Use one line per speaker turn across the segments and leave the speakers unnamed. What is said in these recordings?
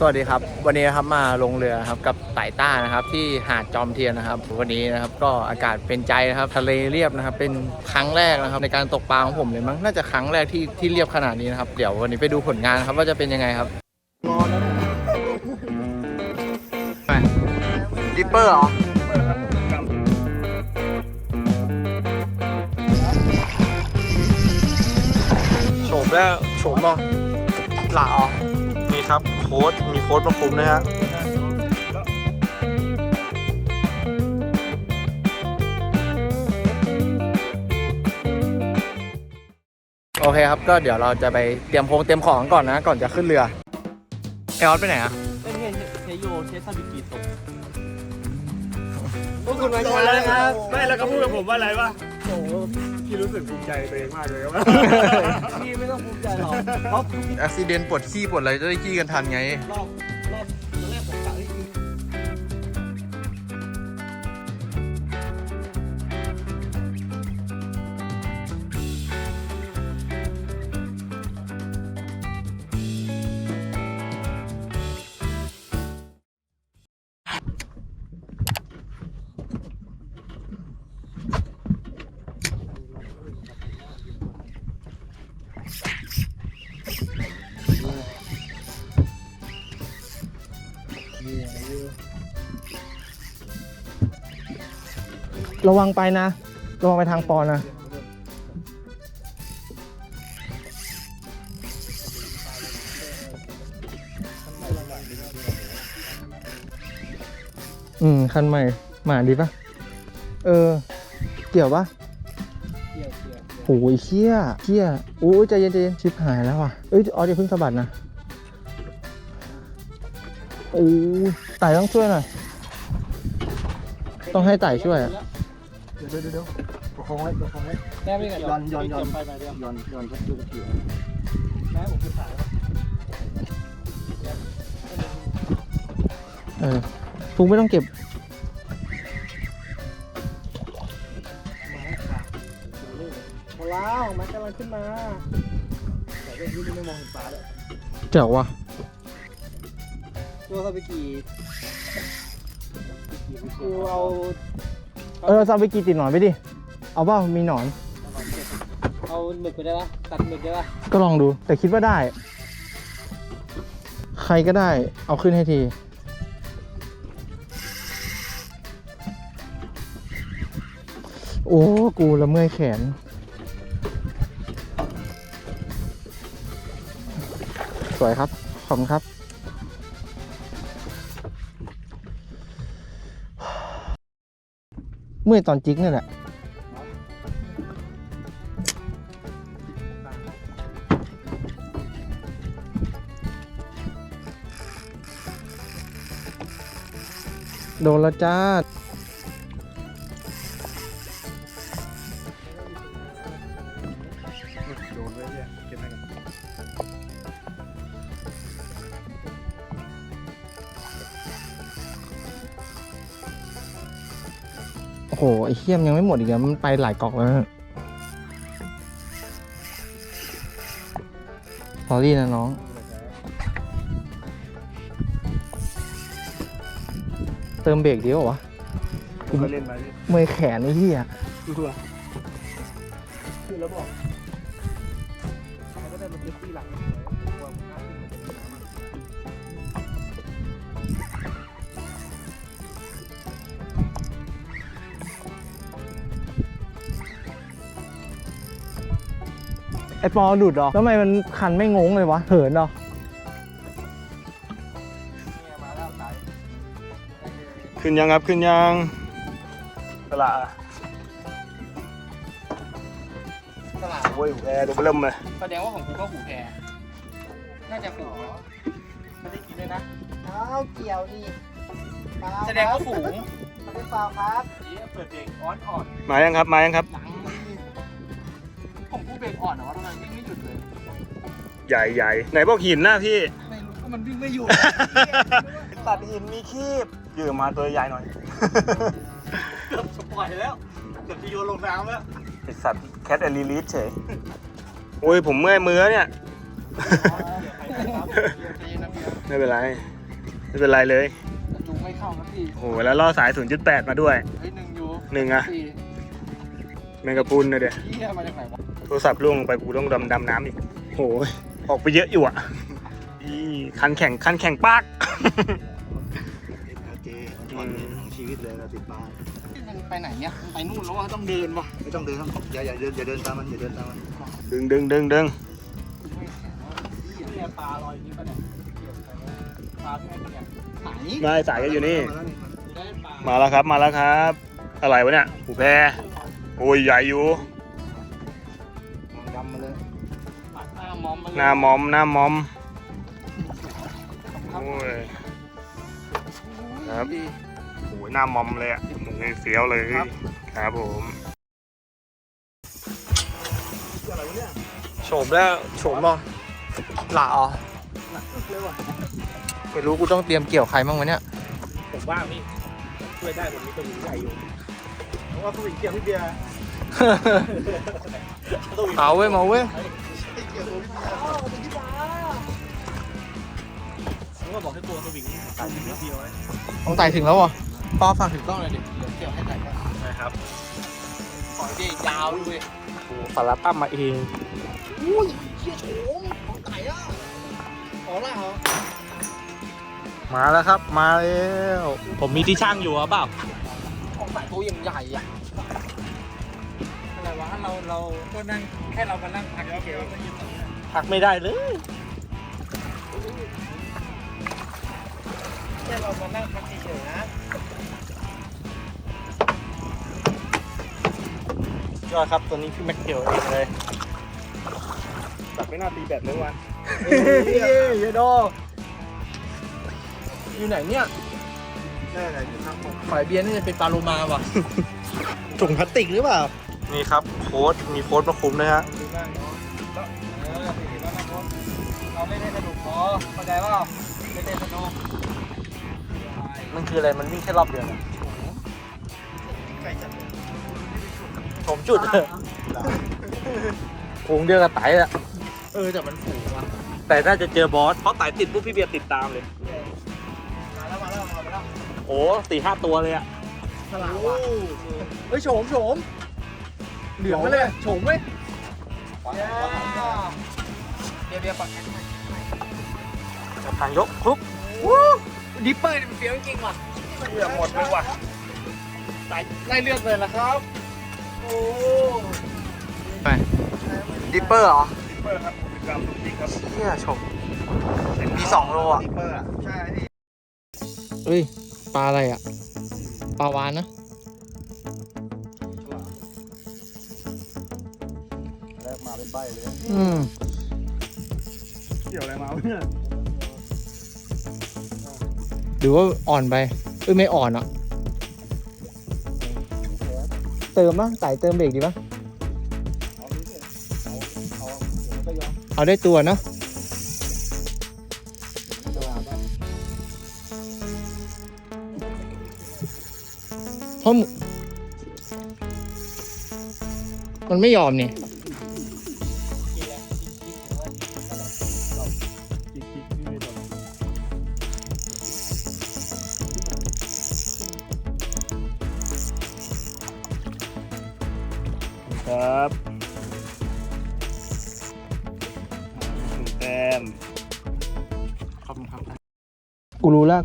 สวัสดีครับ วันนี้นะครับมาลงเรือนะครับกับไต่ต้านะครับ ที่หาดจอมเทียนนะครับ วันนี้นะครับก็อากาศเป็นใจนะครับทะเลเรียบนะครับ เป็นครั้งแรกนะครับ ในการตกปลาของผมเลยมั้งน่าจะครั้งแรกที่ที่เรียบขนาดนี้นะครับเดี๋ยววันนี้ไปดูผลงานครับว่าจะเป็นยังไงครับดิปเปอร์เหรอโฉมแล้วโฉมบ่หล่าอ๋อ
มีครับ โค้ดมีโค้ดมาคุมนะฮะ
โอเคครับ ก็เดี๋ยวเราจะไปเตรียมโพงเตรียมของก่อนนะ ก่อนจะขึ้นเรือไอออสไปไหนอะ
เป็นเฮเทโยเชสซาบิกิตก
พวกคุณมาช้าเลยครับ ไม่แล้วก็พูดกับผมว่าอะไรวะโอ้ พี่รู้สึกภูมิใจตัวเองมากเลยครับ
พี่ไม่ต้องภูมิใจหรอกเพราะ
อุบิเหตุปวดขี้ปวดอะไรจะได้ขี้กันทันไง
รอบรอบ ระ
วังไปนะ ระวังไปทางปอนนะอืม คันใหม่ หมาดีปะเออ เกี่ยวปะโอ้ยเชี่ยเชี่ยโอ้ยใจเย็นใจเย็นชิบหายแล้วว่ะ เอ้ยออสอย่าเพิ่งสะบัดนะโอ้ยไต่ต้องช่วยหน่อย ต้องให้ไต่ช่วยอะ
เดี๋ยวเดี๋ยวเดี๋ยวประคองไว้ประคองไว้
แม่ไม่กัน
ย้อนย้อนย้อน
ไปไปเดียว
ย้อนย้อนครับดูผิว
แม่ผมคือสาย
เออฟุกไม่ต้องเก็บ
มาแล้วมันกำลังขึ้นมาแต่เรื่องนี้ไม่มองเห็นปลาเลย
เจ๋วว่ะ
ตัวซาบิกิกูเอา
เออซาบิกิติดหนอนไปดิ เอาเปล่ามีหนอน
เอาหมึกไปได้ปะตัดหมึกได้ปะ
ก็ลองดูแต่คิดว่าได้ ใครก็ได้ เอาขึ้นให้ที โอ้กูละเมื่อยแขน สวยครับ ขอบคุณครับ เมื่อยตอนจิกนี่แหละโดนและจ้า
ไอ้
เขี้ยมยังไม่หมดอีกอะมันไปหลายกอกแล้วนะสอรี่นะน้อง เติมเบรกดีกว่าวะ
ก็เล่นไปเล่น
เมื่อยแขนไอ้เหี้ย
ดูตัวคือแล้วบอก
อ้ปอหลุดเหรอแล้วทำไมมันคันไม่งงเลยวะเหินเหรอ
ขึ้นยังครับ ขึ้นยังตลาด
ตลาด
โอ้ยแอร์ดูเริ่มเลย
แสดงว่าของกูก็หูแพรน่าจะหูไม่ได้กินด้วยนะ
เอาเกี่ยวนี่เปล่า
แสดงว่าฝูง
ไม่ได้เปล่าครับ
นี่เปิดเบรกอ่อนอ่อน
มายังครับ มายังครับ
หลัง ผมกูเบรกอ่อนเหรอวะทำไมวิ่งไม่หยุดเลย
ใหญ่ใหญ่ไหนบอกหินหน้าพี่
ไม่รู้ก็มันวิ่งไม่หยุด
ตัดหินมีคีบยืมมาตัวใหญ่หน่อย
เกือบจะปล่อยแล้ว เกือบจะโยนลงน้ำแล้ว
ไอสัตว์แคทแอนลีลิสเฉย โอ้ยผมเมื่อยมือเนี่ย
เดี๋ยวใครนะครับเดี๋ยวใจเย็นนะเบียร์
ไม่เป็นไร ไม่เป็นไรเลย
จูงไม่เข้านะพี่
โอ้โหแล้วล่อสาย 0.8 มาด้วย
เฮ้ยหนึ่งอยู่
หนึ่งอะ
สี่
แมงกะพรุนนะเดี๋ยว
เหี้ยมาจากไหนวะ
โทรศัพท์ล่วงลงไปกูต้องดำดำน้ำอีกโอ้ยออกไปเยอะอยู่อะอีคันแข่งคันแข่งปาก
เจวันของชีวิตเลยเราติดบ้าน
มันไปไหนเนี่ยมันไปนู่นแล้วว่าต้องเดินวะ
ไม่ต้องเดินครับอย่าอย่าเดินอย่าเดินตามมันอย่าเดินตามมัน
ดึงดึงดึงดึง
เนี่ยปลาลอยนี้ปะเนี่ยเกี่ยวกับปลาที่ไม่เป็นเนี่ยไหน
ไม่สายก็อยู่นี่
ได้ปลา
มาแล้วครับมาแล้วครับ อะไรวะเนี่ยหูแพรโอ้ยใหญ่อ
ยู่
หน้ามอมหน้ามอมโอ้ยครับ
ดี
โอ้ยหน้ามอมเลยอะโอ้ยเฟี้ยวเลยครับผม
โฉมแล้วโฉมบ่หล่าอ๋อไม่รู้กูต้องเตรียมเกี่ยวใครบ้างวะเนี่ย
ผมว่าพี่ช่วยได้ผมมีตัวหญิงใหญ่อยู่เพราะว่าผู้หญิงเกี่ยวพี่เบียร์
เอาเว้ยมาเว้ย
ผมก็บอกให้ตัวสวิงตัดนิดเดียวไว้
ต้องไต่ถึงแล้วเหรอปอฝากถึงกล้องเลยดิเดี๋ยวเกี่ยวให้ไต่ก่อน
นะครับ
ขอดียาวด้วย
โอ้ฟาราตั้มมาเอง
อุ้ยเชี่ยโฉมของไต่อะอ๋อล่ะเหรอ
มาแล้วครับมาแล้ว ผมมีที่ช่างอยู่อะเปล่า
ของไต่ตัวยังใหญ่อะ
อะไรวะ เราเราก็นั่งแค่เรามานั่งพักเกลพักไม่ได้เลย
แค่เรามานั่งพักเฉยๆนะ
ยอดครับตัวนี้พี่แม็กเกลเองเลยแบบไม่น่าตีแบบเลยวัน
เฮ้ยเยโดอยู่ไหนเนี่ย
ได้อะไรอยู่ข้างบน
ฝ่ายเบียร์นี่จะเป็นปลาโลมาว่ะ
ถุงพลาสติกหรือเปล่า นี่ครับ โค้ดมีโค้ดมาคุมนะฮะ
ดีมากเนาะเออสี่สิบแล้วนะครับเราเล่นให้สนุกพอเข้าใจว่าเล่นให้สนุก
มันคืออะไรมันวิ่งแค่รอบเดียวนะ
ใกล้จัดเลย
ผมจุดคงเดียวกับไต่อะ
เออแต่มันฝูงว่ะ
แต่น่าจะเจอบอสเพราะไต่ติดปุ๊บพี่เบียร์ติดตามเลย
มาแล้วมาแล้วมาแล้ว
โอ้สี่ห้าตัวเลยอะ
ฉลามว่ะเฮ้ยโฉมโฉม เหลืองมาเลยโฉมเว้ยเบียร์เบียร์ปัด
จะทางยกครุบ
ดิปเปอร์นี่มันเฟี้ยวจริงๆว่ะ
เลือหมดเลยว่ะ
ไล่เลือดเลยละครับ โอ้ไปดิปเปอร์เหรอ
เปิดครับผมเป็นกรรมจริงครับ
เฮียชมมีสองโลอะ
ดิปเปอร์อะใช่
เฮ้ยปลาอะไรอะปลาวานนะ
แรกมาเป็นใบเลย
อืม
เกี่ยวอะไรมาวะเนี่ย
หรือว่าอ่อนไปเอ้ยไม่อ่อนอะ เติมปะสายเติมเบรกดีปะ
เอาดิเอาเอาเดี๋ยวก็ยอม
เอาได้ตัวเนอะ
จะวางได้
เพราะมึมันไม่ยอมนี่
จิ๊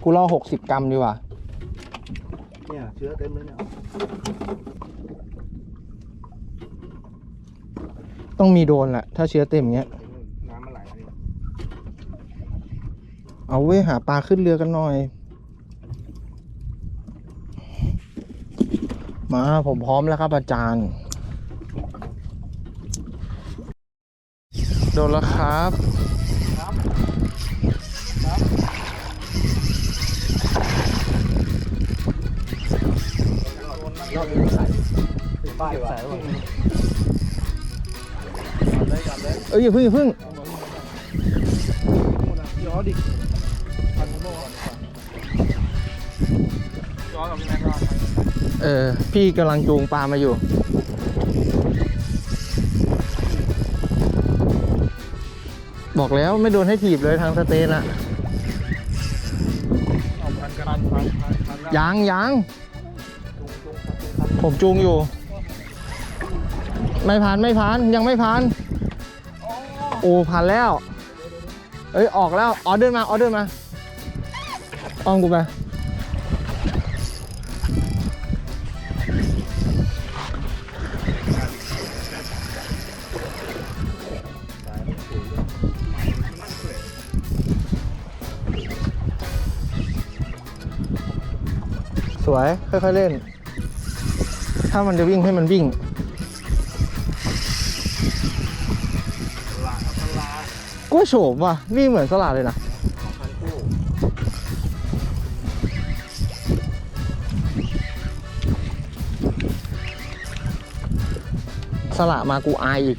กูรู้แล้
วกูล่อหกสิบกรัมดีกว่า
เนี่ยเชื้อเต็มเลยเนี่ย
ต้องมีโดนแหละ ถ้าเชื้อเต็มอย่างเงี้ย
น้ำมันไหลมาดิ
เอาเว้ยหาปลาขึ้นเรือกันหน่อย มาผมพร้อมแล้วครับอาจารย์ โดนแล้วครับ
ป้ายว่ะ
เอ้ยอย่าเพึ่งอย่าเพึ่ง
ย้อนดิพันโม่ก่อนย้อนกับพี่แม็กซ์ก่อน
เออพี่กำลังจูงปลามาอยู่บอกแล้วไม่โดนให้ถีบเลยทางสเตนอะยังยังผมจูงอยู่ ไม่ผ่านไม่ผ่านยังไม่ผ่านโอ้ผ่านแล้ว เอ้ยออกแล้วออเดอร์มาออเดอร์มาอ้อมกูไปสวยค่อยๆเล่น ถ้ามันจะวิ่งให้มันวิ่ง กูว่าโฉมว่ะวิ่งเหมือนสลัดเลยนะสละมากูอายอีก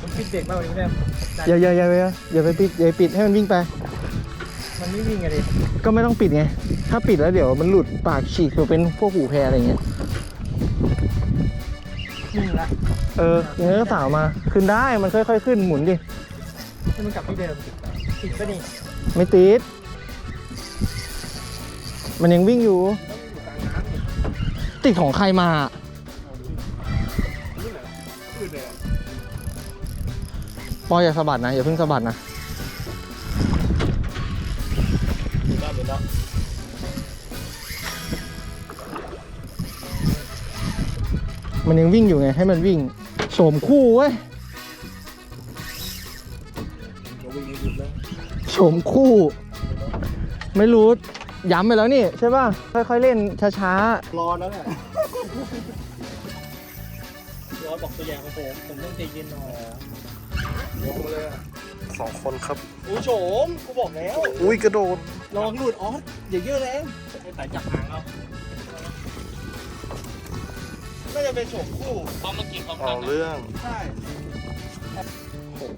มันปิดเด็กมากกว่านี้แม่
อย่าอย่าอย่าอย่าอย่าไปปิดอย่าไปปิดให้มันวิ่งไป
มันไม่วิ่งไงดิ
ก็ไม่ต้องปิดไง ถ้าปิดแล้วเดี๋ยวมันหลุดปากฉีกคือเป็นพวกหูแพรอะไรเงี้ย
วิ่งละ
เอออย่างนี้ก็สาวมาขึ้นได้มันค่อยๆขึ้นหมุนดิ
ให้มันกลับที่เดิมปิดปะนี่
ไม่ติด มันยังวิ่งอยู่
อยู่กลางน้ำนี่
ติดของใครมา
นี่เหรอคือเดิม
ปอยอย่าสะบัดนะ อย่าเพิ่งสะบัดนะ
ปิดแล้วปิดแล้ว
มันยังวิ่งอยู่ไงให้มันวิ่ง โฉมคู่เว้ย
เดี๋ยววิ่งให้หยุดเลย
โฉมคู่ ไม่รู้ ย้ำไปแล้วนี่ใช่ป่ะ ค่อยๆเล่นช้าร
อแล้วเนี่ยร้อนบอกตัวอย่างของผม ผมต้องใจเย็นหน่อยลงมาเลยอะ
ๆสองคนครับ
อุ้ยโฉมกูบอกแล้ว
อุ้ยกระโดด
ลองหลุดอ๋ออย่าเยอะแรงไอ้สายจับหางเอา น่าจะเป็นโฉมคู่พร้อมเมื่อกี้พร้อม
เอา
กัน
เรื่อง
ใช่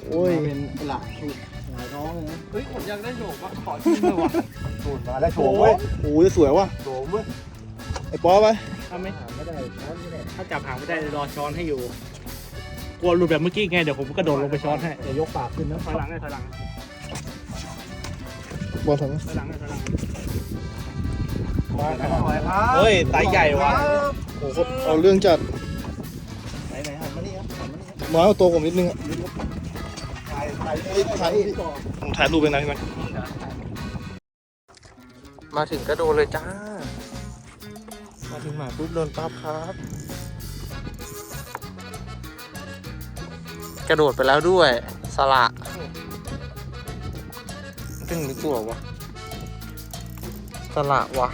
โอ้ย
เป็นหลักถูกหงายท้องเลยนะ
เฮ้ยผมอยากได้โฉมว่ะขอชิมเลยว่ะ
ถูกมาแล้วโฉมเว้ยโอ้ยสวยว่ะโฉมเว้ยไอ้ป๊อไป
ถ้าไม่
ไม่ได้ช้อนไม่ได้
ถ้าจับหางไม่ได้รอช้อนให้อยู่กลัวหลุดแบบเมื่อกี้ไงเดี๋ยวผมกระโดดลงไปช้อนให้
อย่ายกปากขึ้นนะ
ถอยหลังเลยถอยหลัง
บอลทำไม
ถอยหลังเลยถอยหลัง
มาหน่อยครับ
เฮ้ยไตใหญ่ว่ะ
โอ้โหเอาเรื่องจัด
ไหนไหนหันมานี่ครับหันมานี่ครับ
มาเอาตัวผมนิดนึงอะ
ถ่ายถ่ายถ่ายที่ก่อน
ผมถ่ายรูปไปไหนไหมมาถึงก็โดนเลยจ้า มาถึงหมาปุ๊บโดนปั๊บครับ กระโดดไปแล้วด้วยสละตึงหรือตัววะสละวะ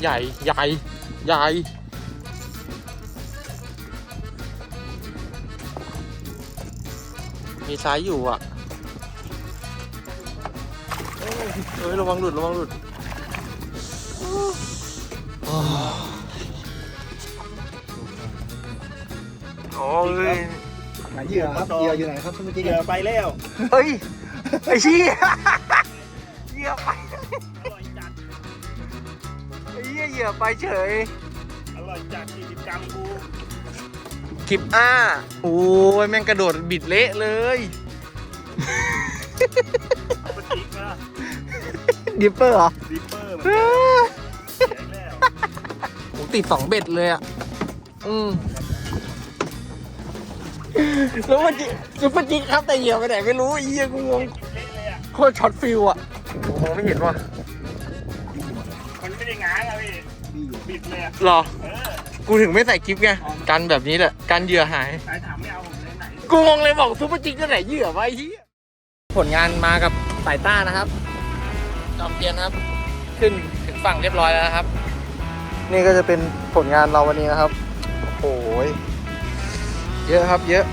ใหญ่ใหญ่ ใหญ่มีซ้ายอยู่อะเฮ้ยระวังหลุดระวังหลุดโอ้ย
ไหนเหยื่อครับเหยื่ออยู่ไหนครับเมื่อกี้
เดี๋ยวไปแล้ว
เฮ้ย ไอ้ชี้ ยเหยื่อไปเฉย
อร่อยจัด40กรัมกู
คลิปอ้า โอ้ยแม่งกระโดดบิดเละเลย
ปฏิกนะ
ดิปเปอร์เหรอ
ดิปเปอร์มัน
เฮ้ย
แข็งแล้ว
ผมติดสองเบ็ดเลยอะ อืมซุปเปอร์จิซุปเปอร์จิกครับแต่เหยื่อไปไหนไม่รู้ไอ้เหี้ยกูงง
เละเลยอะ
โคตรช็อตฟิลอะผมมองไม่เห็นว่ะ
มันไม่ได้ง้างอะพี่ บิดเลยอะ
หรอ
เออ
กูถึงไม่ใส่คลิปไง กันแบบนี้แหละ กันเหยื่อหาย
สายถามไม่เอาผมเลยไหน
กูงงเลยบอกซุปเปอร์จิกก็ไหนเหยื่อวะไอ้เหี้ยผลงานมากับสายต้านะครับ จอมเทียนครับ ขึ้นถึงฝั่งเรียบร้อยแล้วนะครับ นี่ก็จะเป็นผลงานเราวันนี้นะครับ โอ้ยเยอะครับเยอะ